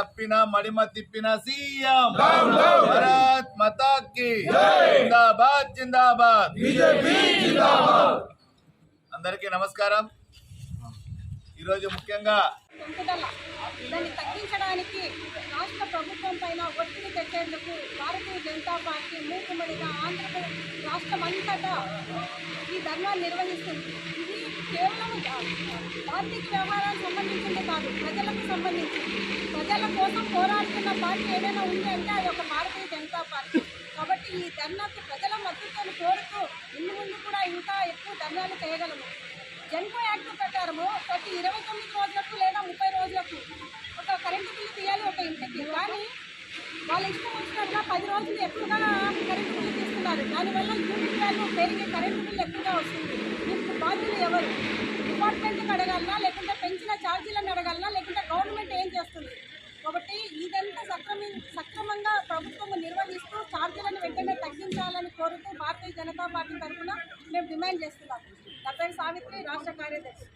మడిమ తిప్పిన సీఎం. భారత్ మతాకి. జిందాబాద్ జిందాబాద్. అందరికీ నమస్కారం. ఈరోజు ముఖ్యంగా దాన్ని తగ్గించడానికి రాష్ట్ర ప్రభుత్వం పైన ఒత్తిడి తెచ్చేందుకు భారతీయ జనతా పార్టీ మూకుమ్మడిగా ఆంధ్రప్రదేశ్ రాష్ట్రం అంతటా ఈ ధర్నా నిర్వహిస్తుంది. ఇది ఆర్థిక వ్యవహారాలకు సంబంధించింది కాదు ప్రజలకు సంబంధించి ప్రజల కోసం పోరాడుతున్న పార్టీ ఏదైనా ఉంది అంటే అది ఒక భారతీయ జనతా పార్టీ. కాబట్టి ఈ ధర్నాకు ప్రజల మద్దతును కోరుతూ ఇన్ని ముందు కూడా ఇంకా ఎక్కువ ధర్నాలు చేయగలము. జన్కో యాక్ట్ ప్రకారము ప్రతి ఇరవై తొమ్మిది రోజులకు లేదా ముప్పై రోజులకు ఒక కరెంటు బిల్లు తీయాలి ఒక ఇంటికి. కానీ వాళ్ళ ఇష్టం వచ్చినట్ల పది రోజులు ఎక్కువగా కరెంటు బిల్లు తీస్తున్నారు. దానివల్ల యూనిట్ వాల్యూ పెరిగి కరెంటు బిల్లు ఎక్కువగా వస్తుంది. దీనికి బాధ్యులు ఎవరు? డిపార్ట్మెంట్కి అడగాలనా? లేకుంటే పెంచిన ఛార్జీలను అడగాలనా? లేకుంటే గవర్నమెంట్ ఏం చేస్తుంది? కాబట్టి ఇదంతా సక్రమ సక్రమంగా ప్రభుత్వం నిర్వహిస్తూ ఛార్జీలను వెంటనే తగ్గించాలని కోరుతూ భారతీయ జనతా పార్టీ తరఫున మేము డిమాండ్ చేస్తున్నాం. నా పేరు సావిత్రి రాష్ట్ర కార్యదర్శి.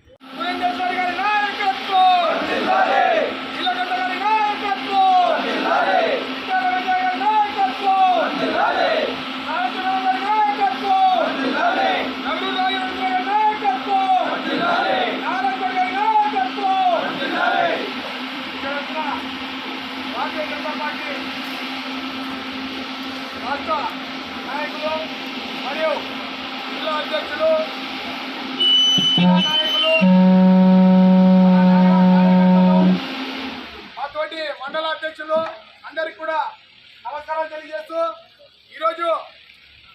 రాష్ట్ర నాయకులు మరియు జిల్లా అధ్యక్షులు జిల్లా నాయకులు అటువంటి మండల అధ్యక్షులు అందరికి కూడా నమస్కారాలు తెలియజేస్తూ ఈరోజు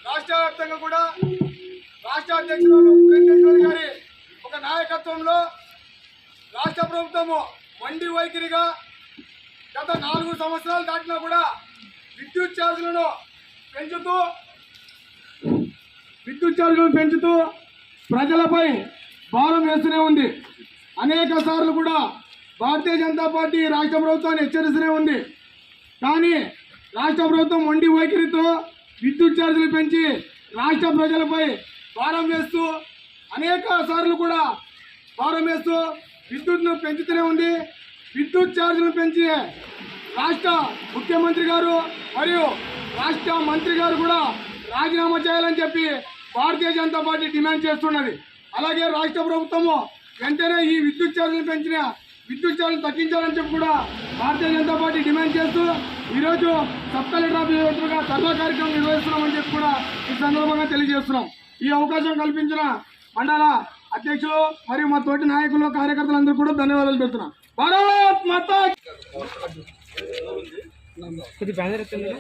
రాష్ట్ర వ్యాప్తంగా కూడా రాష్ట్ర అధ్యక్షులు వెంకటేశ్వర గారి ఒక నాయకత్వంలో రాష్ట్ర ప్రభుత్వము వండి వైఖరిగా గత నాలుగు సంవత్సరాలు దాటినా కూడా విద్యుత్ ఛార్జీలను పెంచుతూ విద్యుత్ ఛార్జీలను పెంచుతూ ప్రజలపై భారం వేస్తూనే ఉంది. అనేక సార్లు కూడా భారతీయ జనతా పార్టీ రాష్ట్ర ప్రభుత్వాన్ని హెచ్చరిస్తూనే ఉంది. కానీ రాష్ట్ర ప్రభుత్వం వండి వైఖరితో విద్యుత్ ఛార్జీలు పెంచి రాష్ట్ర ప్రజలపై భారం వేస్తూ అనేక సార్లు కూడా భారం వేస్తూ విద్యుత్ను పెంచుతూనే ఉంది. విద్యుత్ ఛార్జీలు పెంచి రాష్ట్ర ముఖ్యమంత్రి గారు మరియు రాష్ట్ర మంత్రి గారు కూడా రాజీనామా చేయాలని చెప్పి భారతీయ జనతా పార్టీ డిమాండ్ చేస్తున్నది. అలాగే రాష్ట్ర ప్రభుత్వము వెంటనే ఈ విద్యుత్ ఛార్జీలు పెంచిన విద్యుత్ ఛార్జీలు తగ్గించాలని చెప్పి కూడా భారతీయ జనతా పార్టీ డిమాండ్ చేస్తూ ఈరోజు సబ్ కలెక్టర్ ఆఫీస్ ఎదురుగా కార్యక్రమం నిర్వహిస్తున్నామని చెప్పి కూడా ఈ సందర్భంగా తెలియజేస్తున్నాం. ఈ అవకాశం కల్పించిన మండల అధ్యక్షులు మరియు మా తోటి నాయకులు కార్యకర్తలందరూ కూడా ధన్యవాదాలు పెడుతున్నాం భారత్ కొద్ది బ్యానర్ ఎత్తండి